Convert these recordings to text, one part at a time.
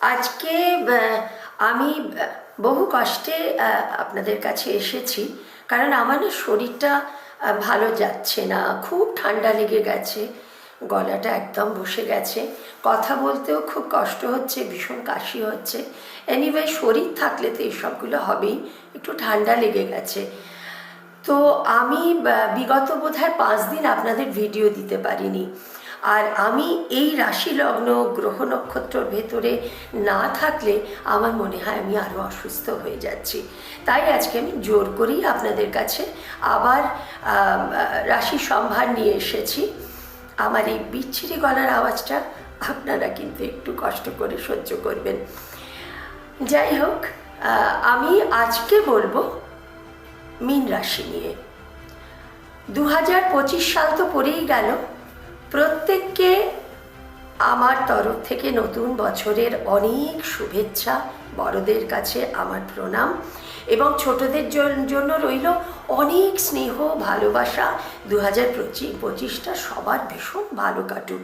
আজকে আমি বহু কষ্টে আপনাদের কাছে এসেছি। কারণ আমার না শরীরটা ভালো যাচ্ছে না। খুব ঠান্ডা লেগে গেছে। গলাটা একদম বসে গেছে। কথা বলতেও খুব কষ্ট হচ্ছে, ভীষণ কাশি হচ্ছে। এনিওয়ে শরীর থাকলে তো এইসবগুলো হবেই। একটু ঠান্ডা লেগে গেছে। তো আমি বিগত বোধহয় পাঁচ দিন আপনাদের ভিডিও দিতে পারিনি। আর আমি এই রাশি লগ্ন, গ্রহ নক্ষত্রর ভেতরে না থাকলে আমার মনে হয় আমি আরও অসুস্থ হয়ে যাচ্ছি। তাই আজকে আমি জোর করেই আপনাদের কাছে আবার রাশি সম্ভার নিয়ে এসেছি। আমার এই বিচ্ছিরি গলার আওয়াজটা আপনারা কিন্তু একটু কষ্ট করে সহ্য করবেন। যাই হোক আমি আজকে বলব মীন রাশি নিয়ে। দু হাজার পঁচিশ সাল তো পড়েই গেল। প্রত্যেককে আমার তরফ থেকে নতুন বছরের অনেক শুভেচ্ছা, বড়দের কাছে আমার প্রণাম এবং ছোটদের জন্য রইল অনেক স্নেহ, ভালোবাসা। দু হাজার পঁচিশ, পঁচিশটা সবার ভীষণ ভালো কাটুক।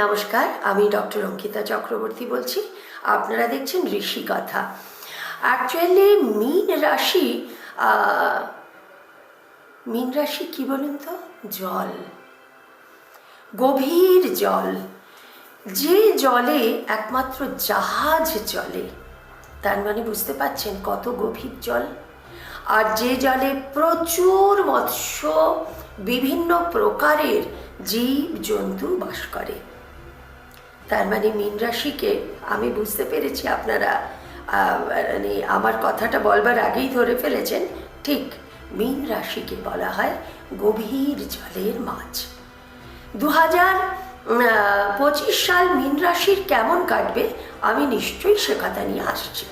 নমস্কার, আমি ডক্টর অঙ্কিতা চক্রবর্তী বলছি। আপনারা দেখছেন ঋষি কথা। অ্যাকচুয়ালি মীন রাশি মীন রাশি কী বলুন তো? জল। গভীর জল। যে জলে একমাত্র জাহাজ চলে, তার মানে বুঝতে পারছেন কত গভীর জল? আর যে জলে প্রচুর মৎস্য, বিভিন্ন প্রকারের জীব জন্তু বাস করে। তার মানে মীন রাশিকে আমি বুঝতে পেরেছি, আপনারা মানে আমার কথাটা বলবার আগেই ধরে ফেলেছেন, ঠিক। মীন রাশিকে বলা হয় গভীর জলের মাছ। দু হাজার পঁচিশ সাল মীন রাশির কেমন কাটবে আমি নিশ্চয়ই সে কথা নিয়ে আসছি।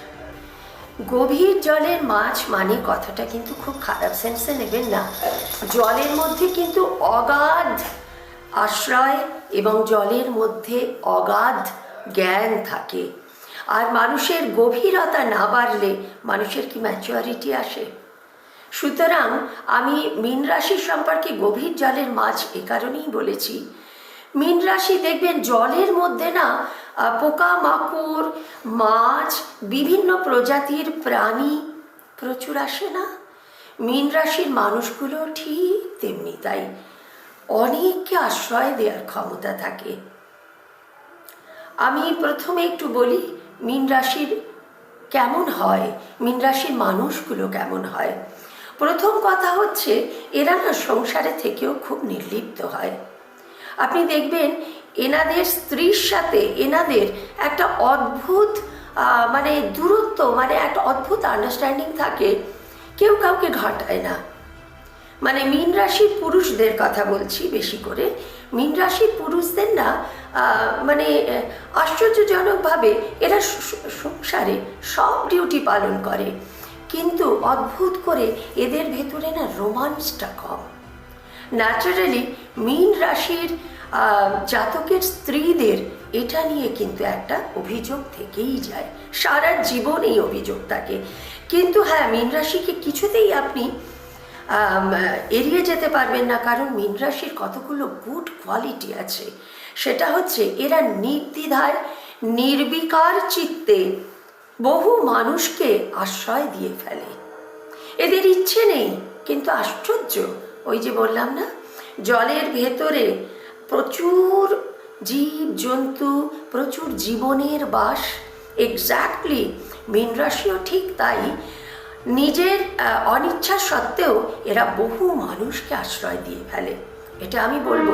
গভীর জলের মাছ মানে কথাটা কিন্তু খুব খারাপ সেন্সে নেবেন না। জলের মধ্যে কিন্তু অগাধ আশ্রয় এবং জলের মধ্যে অগাধ জ্ঞান থাকে। আর মানুষের গভীরতা না বাড়লে মানুষের কি ম্যাচুয়ারিটি আসে? সুতরাং আমি মীন রাশি সম্পর্কে গভীর জলের মাছ এ কারণেই বলেছি। মীন রাশি দেখবেন জলের মধ্যে না পোকা মাকড় মাছ, বিভিন্ন প্রজাতির প্রাণী প্রচুর আসে না? মীন রাশির মানুষগুলো ঠিক তেমনি তাই অনেককে আশ্রয় দেওয়ার ক্ষমতা থাকে। আমি প্রথমে একটু বলি, মীন রাশির কেমন হয়? মীন রাশির মানুষগুলো কেমন হয়? প্রথম কথা হচ্ছে এরা না সংসারে থেকেও খুব নির্লিপ্ত হয়। আপনি দেখবেন, এনাদের স্ত্রীর সাথে এনাদের একটা অদ্ভুত মানে দূরত্ব মানে একটা অদ্ভুত আন্ডারস্ট্যান্ডিং থাকে, কেউ কাউকে ঘটায় না। মানে মীন রাশির পুরুষদের কথা বলছি বেশি করে। মীন রাশির পুরুষদের না মানে আশ্চর্যজনকভাবে এরা সংসারে সব ডিউটি পালন করে। কিন্তু অদ্ভুত করে এদের ভেতরে না রোমান্সটা কম। ন্যাচারালি মীন রাশির জাতকের স্ত্রীদের এটা নিয়ে কিন্তু একটা অভিযোগ থেকেই যায়। সারা জীবন এই অভিযোগ থাকে কিন্তু হ্যাঁ মীন রাশিকে কিছুতেই আপনি এড়িয়ে যেতে পারবেন না, কারণ মীন রাশির কতগুলো গুড কোয়ালিটি আছে। সেটা হচ্ছে এরা নির্দ্বিধায়, নির্বিকার চিত্তে বহু মানুষকে আশ্রয় দিয়ে ফেলে। এদের ইচ্ছে নেই, কিন্তু আশ্চর্য। ওই যে বললাম না, জলের ভেতরে প্রচুর জীব জন্তু প্রচুর জীবনের বাস। এক্স্যাক্টলি মীন রাশিও ঠিক তাই। নিজের অনিচ্ছা সত্ত্বেও এরা বহু মানুষকে আশ্রয় দিয়ে ফেলে। এটা আমি বলব,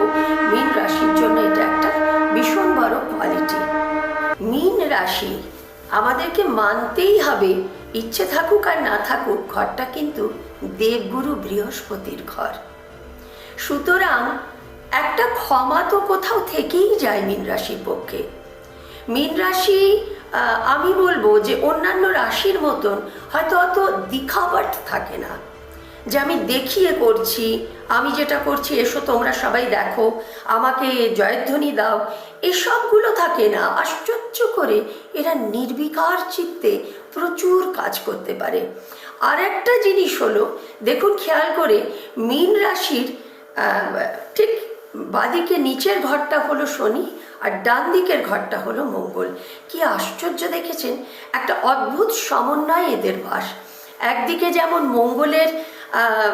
মীন রাশির জন্য এটা একটা ভীষণ বড় কোয়ালিটি মীন রাশি আমাদেরকে মানতেই হবে, ইচ্ছে থাকুক আর না থাকুক, ঘরটা কিন্তু দেবগুরু বৃহস্পতির ঘর। সুতরাং একটা ক্ষমা তো কোথাও থেকেই যায় মীন রাশির পক্ষে। মীন রাশি আমি বলব যে অন্যান্য রাশির মতন হয়তো অত দিখাওয়াট থাকে না। যে আমি দেখিয়ে করছি আমি যেটা করছি, এসো তোমরা সবাই দেখো, আমাকে জয়ধ্বনি দাও। এসবগুলো থাকে না, আশ্চর্য করে, এরা নির্বিকার চিত্তে প্রচুর কাজ করতে পারে। আর একটা জিনিস হলো, দেখুন খেয়াল করে, মীন রাশির ঠিক বাদিকে নিচের ঘরটা হলো শনি, আর ডান দিকের ঘরটা হলো মঙ্গল। কি আশ্চর্য দেখেছেন? একটা অদ্ভুত সমন্বয় এদের বাস। একদিকে যেমন মঙ্গলের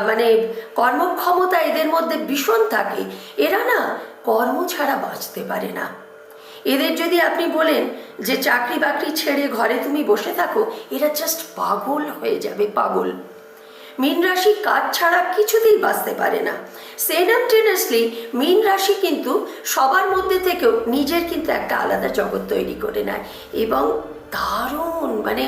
মানে কর্মক্ষমতা এদের মধ্যে ভীষণ থাকে, এরা না কর্ম ছাড়া বাঁচতে পারে না। এদের যদি আপনি বলেন যে চাকরি বাকরি ছেড়ে ঘরে তুমি বসে থাকো, এরা জাস্ট পাগল হয়ে যাবে, পাগল। মীন রাশি কাজ ছাড়া কিছুতেই বাঁচতে পারে না। সেনামটেনাসলি মীন রাশি কিন্তু সবার মধ্যে থেকেও নিজের কিন্তু একটা আলাদা জগৎ তৈরি করে নেয় এবং দারুণ মানে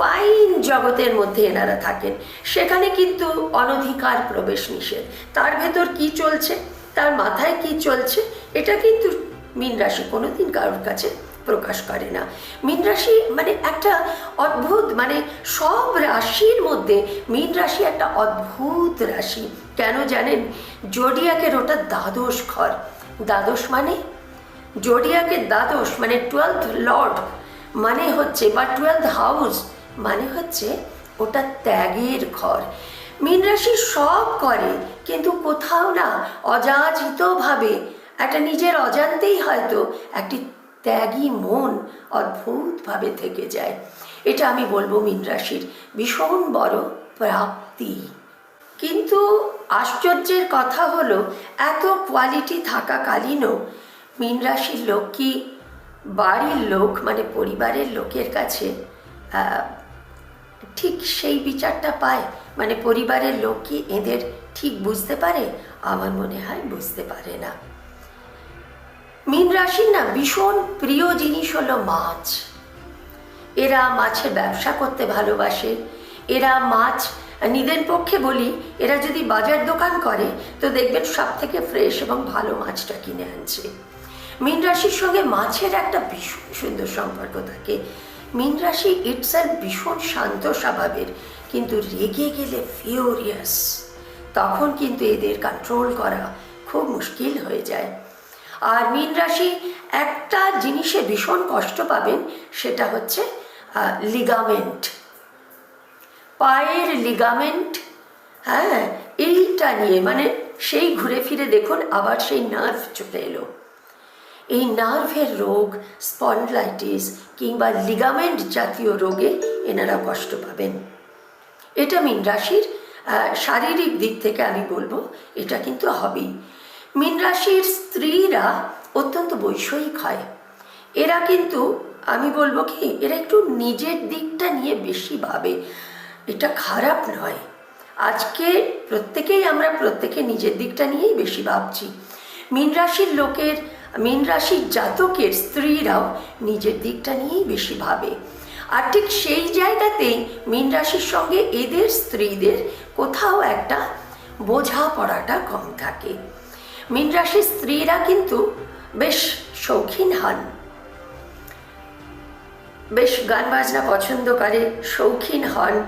ফাইন জগতের মধ্যে এনারা থাকেন। সেখানে কিন্তু অনধিকার প্রবেশ নিষেধ। তার ভেতর কি চলছে? তার মাথায় কি চলছে? এটা কিন্তু মীন রাশি কোনোদিন কারোর কাছে প্রকাশ করে না। মীন রাশি মানে একটা অদ্ভুত মানে সব রাশির মধ্যে মীন রাশি একটা অদ্ভুত রাশি। কেন জানেন? জোডিয়াকের ওটা দ্বাদশ ঘর। দ্বাদশ মানে? জোডিয়াকের দ্বাদশ মানে টুয়েলথ লর্ড মানে হচ্ছে বা টুয়েলথ হাউস মানে হচ্ছে ওটা ত্যাগের ঘর। মীন রাশি সব করে, কিন্তু কোথাও না অযাচিতভাবে একটা নিজের অজান্তেই হয়তো একটি ত্যাগী মন অদ্ভুতভাবে থেকে যায়। এটা আমি বলব মীন রাশির ভীষণ বড় প্রাপ্তি। কিন্তু আশ্চর্যের কথা হলো, এত কোয়ালিটি থাকাকালীনও মীন রাশির লোক কি বাড়ির লোক মানে পরিবারের লোকের কাছে ঠিক সেই বিচারটা পায়? মানে পরিবারের লোক কি এদের ঠিক বুঝতে পারে? আমার মনে হয় বুঝতে পারে না। মীন রাশির না ভীষণ প্রিয় জিনিস হলো মাছ। এরা মাছের ব্যবসা করতে ভালোবাসে। এরা মাছ নিদের পক্ষে বলি, এরা যদি বাজার দোকান করে, তো দেখবেন সব থেকে ফ্রেশ এবং ভালো মাছটা কিনে আনছে। মীন রাশির সঙ্গে মাছের একটা ভীষণ সুন্দর সম্পর্ক থাকে। মীন রাশি ইটসেলফ ভীষণ শান্ত স্বভাবের, কিন্তু রেগে গেলে ফিউরিয়াস তখন কিন্তু এদের কন্ট্রোল করা খুব মুশকিল হয়ে যায়। আর মীন রাশি একটা জিনিসে ভীষণ কষ্ট পাবেন, সেটা হচ্ছে লিগামেন্ট পায়ের লিগামেন্ট হ্যাঁ এইটা নিয়ে মানে সেই ঘুরে ফিরে দেখুন, আবার সেই নার্ভ চলে এলো। এই নার্ভের রোগ, স্পন্ডলাইটিস কিংবা লিগামেন্ট জাতীয় রোগে এনারা কষ্ট পাবেন। এটা মীন রাশির শারীরিক দিক থেকে আমি বলব, এটা কিন্তু হবেই। মীন রাশির স্ত্রীরা অত্যন্ত বৈষয়িক হয়। এরা কিন্তু, আমি বলব কি, এরা একটু নিজের দিকটা নিয়ে বেশি ভাবে। এটা খারাপ নয়। আজকে প্রত্যেকেই আমরা প্রত্যেকে নিজের দিকটা নিয়েই বেশি ভাবছি। মীন রাশির লোকের মীন রাশির জাতকের স্ত্রীরাও নিজের দিকটা নিয়েই বেশি ভাবে। আর ঠিক সেই জায়গাতেই মীন রাশির সঙ্গে এদের স্ত্রীদের কোথাও একটা বোঝাপড়াটা কম থাকে। মীন রাশির স্ত্রীরা কিন্তু বেশ শৌখিন হন। বেশ গান বাজনা পছন্দ করে, শৌখিন হন।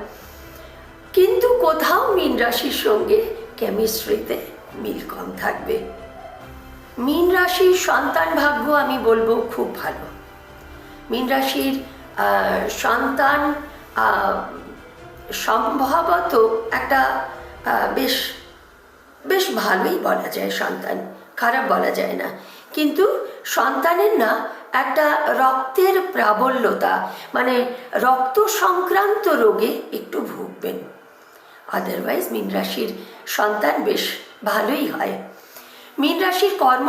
কিন্তু কোথাও মীন রাশির সঙ্গে কেমিস্ট্রিতে মিল কম থাকবে। মীন রাশির সন্তান ভাগ্য আমি বলব খুব ভালো। মীন রাশির সন্তান সম্ভবত একটা বেশ বেশ ভালোই বলা যায় সন্তান, খারাপ বলা যায় না। কিন্তু সন্তানের না একটা রক্তের প্রাবল্যতা মানে রক্ত সংক্রান্ত রোগে একটু ভুগবেন। আদারওয়াইজ মীন রাশির সন্তান বেশ ভালোই হয়। মীন রাশির কর্ম,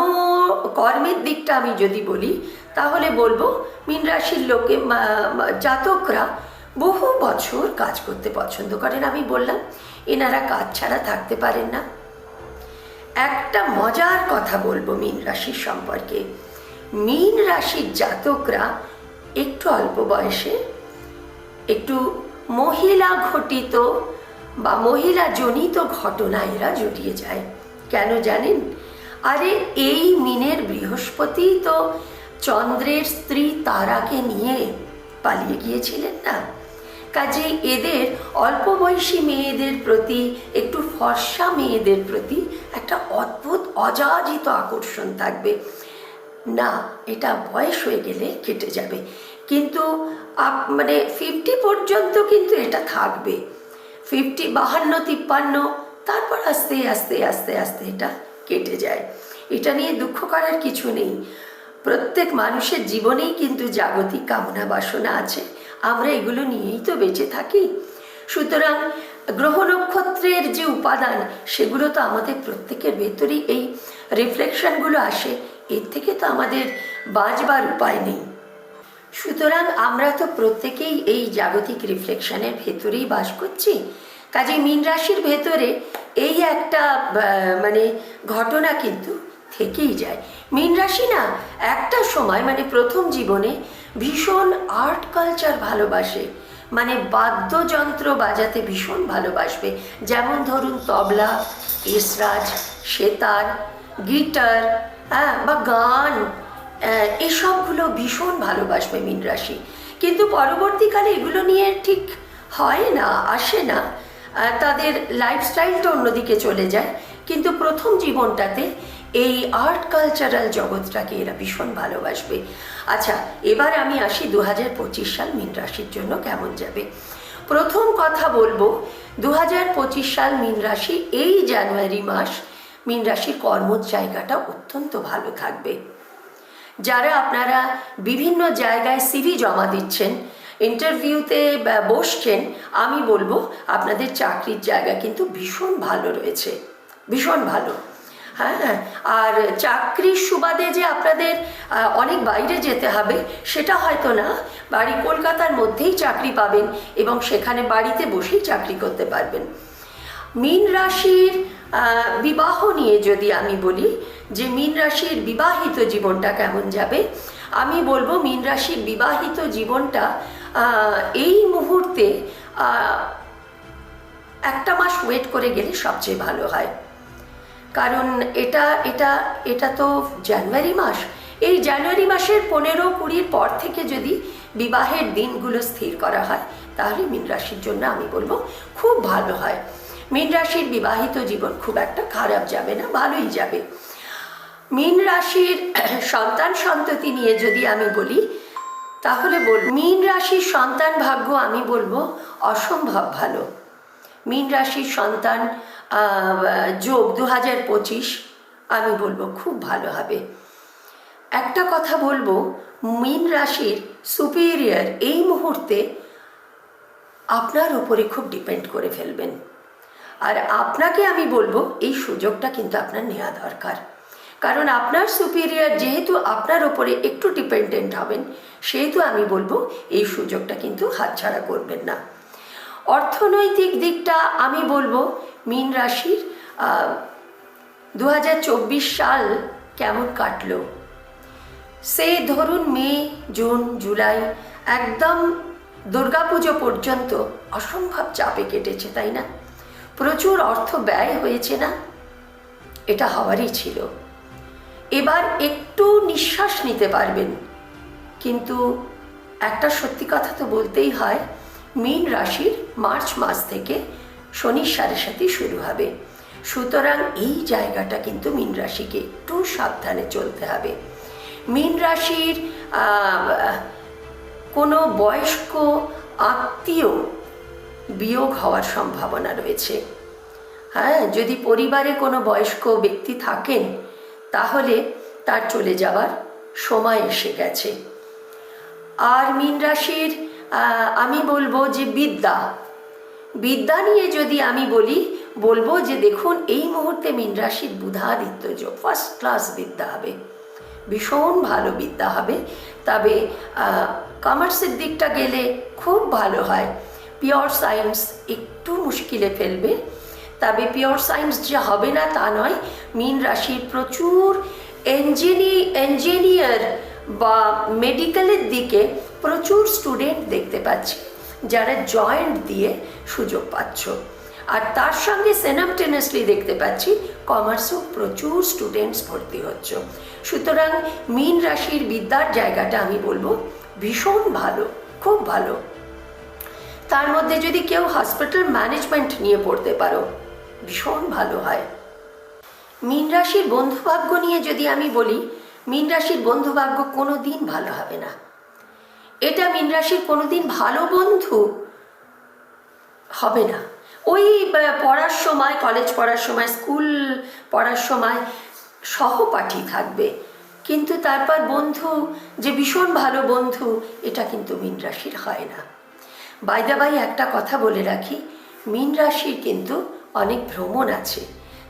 কর্মের দিকটা আমি যদি বলি, তাহলে বলব মীন রাশির লোকে জাতকরা বহু বছর কাজ করতে পছন্দ করেন। আমি বললাম, এনারা কাজ ছাড়া থাকতে পারেন না। একটা মজার কথা বলব মীন রাশির সম্পর্কে। মীন রাশির জাতকরা একটু অল্প বয়সে একটু মহিলা ঘটিত বা মহিলা জনিত ঘটনা এরা জড়িয়ে যায়। কেন জানেন? আরে এই মিনের বৃহস্পতি তো চন্দ্রের স্ত্রী তারাকে নিয়ে পালিয়ে গিয়েছিলেন না। কাজেই এদের অল্প বয়সী মেয়েদের প্রতি, একটু ফর্সা মেয়েদের প্রতি একটা অদ্ভুত, অযাচিত আকর্ষণ থাকবে। না, এটা বয়স হয়ে গেলে কেটে যাবে। কিন্তু আপ- মানে ফিফটি পর্যন্ত কিন্তু এটা থাকবে। ফিফটি বাহান্ন, তিপ্পান্ন, তারপর আস্তে আস্তে আস্তে আস্তে এটা কেটে যায়। এটা নিয়ে দুঃখ করার কিছু নেই। প্রত্যেক মানুষের জীবনেই কিন্তু জাগতিক কামনা বাসনা আছে। আমরা এগুলো নিয়েই তো বেঁচে থাকি। সুতরাং গ্রহ নক্ষত্রের যে উপাদান, সেগুলো তো আমাদের প্রত্যেকের ভেতরেই এই রিফ্লেকশনগুলো আসে। এর থেকে তো আমাদের বাঁচবার উপায় নেই। সুতরাং আমরা তো প্রত্যেকেই এই জাগতিক রিফ্লেকশনের ভেতরেই বাস করছি। কাজে মীন রাশির ভেতরে এই একটা মানে ঘটনা কিন্তু থেকেই যায়। মীন রাশি না, একটা সময় মানে প্রথম জীবনে ভীষণ আর্ট কালচার ভালোবাসে। মানে বাদ্যযন্ত্র বাজাতে ভীষণ ভালোবাসবে। যেমন ধরুন তবলা ইসরাজ সেতার, গিটার হ্যাঁ বা গান এসবগুলো ভীষণ ভালোবাসবে মীন রাশি। কিন্তু পরবর্তীকালে এগুলো নিয়ে ঠিক হয় না, আসে না। তাদের লাইফস্টাইলটা অন্যদিকে চলে যায়। কিন্তু প্রথম জীবনটাতে এই আর্ট কালচারাল জগৎটাকে এরা ভীষণ ভালোবাসবে। আচ্ছা এবার আমি আসি দু হাজার পঁচিশ সাল মীন রাশির জন্য কেমন যাবে? প্রথম কথা বলব দু হাজার পঁচিশ সাল মীন রাশি এই জানুয়ারি মাস মীন রাশির কর্মর জায়গাটা অত্যন্ত ভালো থাকবে। যারা আপনারা বিভিন্ন জায়গায় সিভি জমা দিচ্ছেন ইন্টারভিউতে বসছেন, আমি বলব আপনাদের চাকরির জায়গা কিন্তু ভীষণ ভালো রয়েছে। ভীষণ ভালো। হ্যাঁ আর চাকরির সুবাদে যে আপনাদের অনেক বাইরে যেতে হবে, সেটা হয়তো না। বাড়ি কলকাতার মধ্যেই চাকরি পাবেন এবং সেখানে বাড়িতে বসেই চাকরি করতে পারবেন। মীন রাশির বিবাহ নিয়ে যদি আমি বলি, যে মীন রাশির বিবাহিত জীবনটা কেমন যাবে? আমি বলব মীন রাশির বিবাহিত জীবনটা এই মুহূর্তে একটা মাস ওয়েট করে গেলে সবচেয়ে ভালো হয়। কারণ এটা এটা এটা তো জানুয়ারি মাস। এই জানুয়ারি মাসের পনেরো কুড়ির পর থেকে যদি বিবাহের দিনগুলো স্থির করা হয়, তাহলে মীন রাশির জন্য আমি বলব খুব ভালো হয়। মীন রাশির বিবাহিত জীবন খুব একটা খারাপ যাবে না, ভালোই যাবে। মীন রাশির সন্তান সন্ততি নিয়ে যদি আমি বলি তাহলে বল, মীন রাশির সন্তান ভাগ্য আমি বলব অসম্ভব ভালো। মীন রাশির সন্তান যোগ দু হাজার পঁচিশ, আমি বলব খুব ভালো হবে। একটা কথা বলব, মীন রাশির সুপিরিয়র এই মুহূর্তে আপনার উপরে খুব ডিপেন্ড করে ফেলবেন। আর আপনাকে আমি বলব, এই সুযোগটা কিন্তু আপনার নেওয়া দরকার। কারণ আপনার সুপিরিয়ার যেহেতু আপনার ওপরে একটু ডিপেন্ডেন্ট হবেন, সেহেতু আমি বলব এই সুযোগটা কিন্তু হাতছাড়া করবেন না। অর্থনৈতিক দিকটা আমি বলব, মীন রাশির দু হাজার চব্বিশ সাল কেমন কাটলো? সে ধরুন মে, জুন, জুলাই, একদম দুর্গাপুজো পর্যন্ত অসম্ভব চাপে কেটেছে, তাই না? প্রচুর অর্থ ব্যয় হয়েছে না? এটা হওয়ারই ছিল। এবার একটু নিঃশ্বাস নিতে পারবেন। কিন্তু একটা সত্যি কথা তো বলতেই হয়, মীন রাশির মার্চ মাস থেকে শনির সাড়ে সাথে শুরু হবে। সুতরাং এই জায়গাটা কিন্তু মীন রাশিকে একটু সাবধানে চলতে হবে। মীন রাশির কোনো বয়স্ক আত্মীয় বিয়োগ হওয়ার সম্ভাবনা রয়েছে। হ্যাঁ যদি পরিবারে কোনো বয়স্ক ব্যক্তি থাকেন তাহলে তার চলে যাওয়ার সময় এসে গেছে। আর মীন রাশির আমি বলব যে বিদ্যা। বিদ্যা নিয়ে যদি আমি বলি, বলব যে দেখুন, এই মুহূর্তে মীন রাশির বুধাদিত্য যোগ ফার্স্ট ক্লাস বিদ্যা হবে। ভীষণ ভালো বিদ্যা হবে। তবে কমার্সের দিকটা গেলে খুব ভালো হয়। পিওর সায়েন্স একটু মুশকিলে ফেলবে। তবে পিওর সায়েন্স যে হবে না তা নয়, মীন রাশির প্রচুর ইঞ্জিনি ইঞ্জিনিয়ার বা মেডিকেলের দিকে প্রচুর স্টুডেন্ট দেখতে পাচ্ছি, যারা জয়েন্ট দিয়ে সুযোগ পাচ্ছ। আর তার সঙ্গে সেনামটেনাসলি দেখতে পাচ্ছি কমার্সেও প্রচুর স্টুডেন্টস ভর্তি হচ্ছে। সুতরাং মীন রাশির বিদ্যার জায়গাটা আমি বলব ভীষণ ভালো, খুব ভালো। তার মধ্যে যদি কেউ হসপিটাল ম্যানেজমেন্ট নিয়ে পড়তে পারো ভীষণ ভালো হয়। মীন রাশির বন্ধুভাগ্য নিয়ে যদি আমি বলি, মীন রাশির বন্ধুভাগ্য কোনো দিন ভালো হবে না। এটা মীন রাশির কোনো দিন ভালো বন্ধু হবে না। ওই পড়ার সময়, কলেজ পড়ার সময়, স্কুল পড়ার সময় সহপাঠী থাকবে। কিন্তু তারপর বন্ধু, যে ভীষণ ভালো বন্ধু, এটা কিন্তু মীন রাশির হয় না। বাইদাবাই একটা কথা বলে রাখি, মীন রাশির কিন্তু অনেক ভ্রমণ আছে।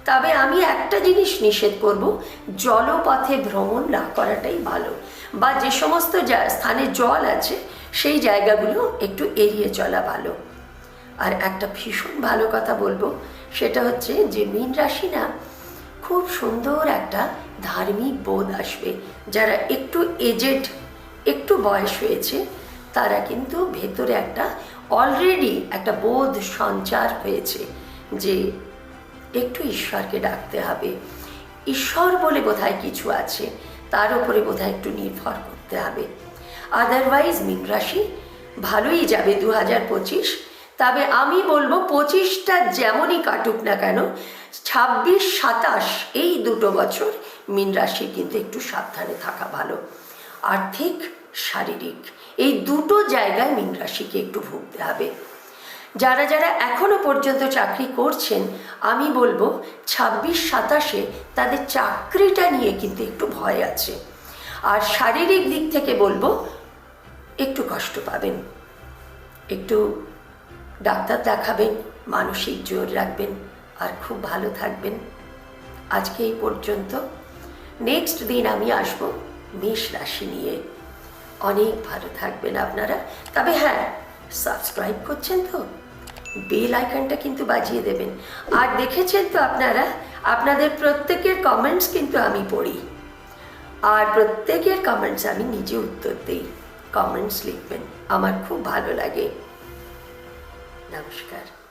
তবে আমি একটা জিনিস নিষেধ করব, জলপথে ভ্রমণ না করাটাই ভালো। বা যে সমস্ত স্থানে জল আছে, সেই জায়গাগুলো একটু এড়িয়ে চলা ভালো। আর একটা ভীষণ ভালো কথা বলব, সেটা হচ্ছে যে মীন রাশি না, খুব সুন্দর একটা ধার্মিক বোধ আসবে। যারা একটু এজেড একটু বয়স হয়েছে, তারা কিন্তু ভেতরে একটা অলরেডি একটা বোধ সঞ্চার হয়েছে। যে একটু ঈশ্বরকে ডাকতে হবে। ঈশ্বর বলে বোধহয় কিছু আছে, তার উপরে বোধহয় একটু নির্ভর করতে হবে। আদারওয়াইজ মীন রাশি ভালোই যাবে দু হাজার পঁচিশ, তবে আমি বলব পঁচিশটা যেমনই কাটুক না কেন, ছাব্বিশ, সাতাশ এই দুটো বছর মীন রাশি কিন্তু একটু সাবধানে থাকা ভালো। আর্থিক, শারীরিক এই দুটো জায়গায় মীন রাশিকে একটু ভুগতে হবে। যারা যারা এখনও পর্যন্ত চাকরি করছেন, আমি বলব ছাব্বিশ সাতাশে তাদের চাকরিটা নিয়ে কিন্তু একটু ভয় আছে। আর শারীরিক দিক থেকে বলব, একটু কষ্ট পাবেন। একটু ডাক্তার দেখাবেন, মানসিক জোর রাখবেন, আর খুব ভালো থাকবেন। আজকে এই পর্যন্ত। নেক্সট দিন আমি আসব মেষ রাশি নিয়ে। অনেক ভালো থাকবেন আপনারা। তবে হ্যাঁ সাবস্ক্রাইব করছেন তো? বেল আইকনটা কিন্তু বাজিয়ে দেবেন। আর দেখেছেন তো আপনারা? আপনাদের প্রত্যেকের কমেন্টস কিন্তু আমি পড়ি। আর প্রত্যেকের কমেন্টস আমি নিজে উত্তর দিই। কমেন্টস লিখবেন। আমার খুব ভালো লাগে। নমস্কার।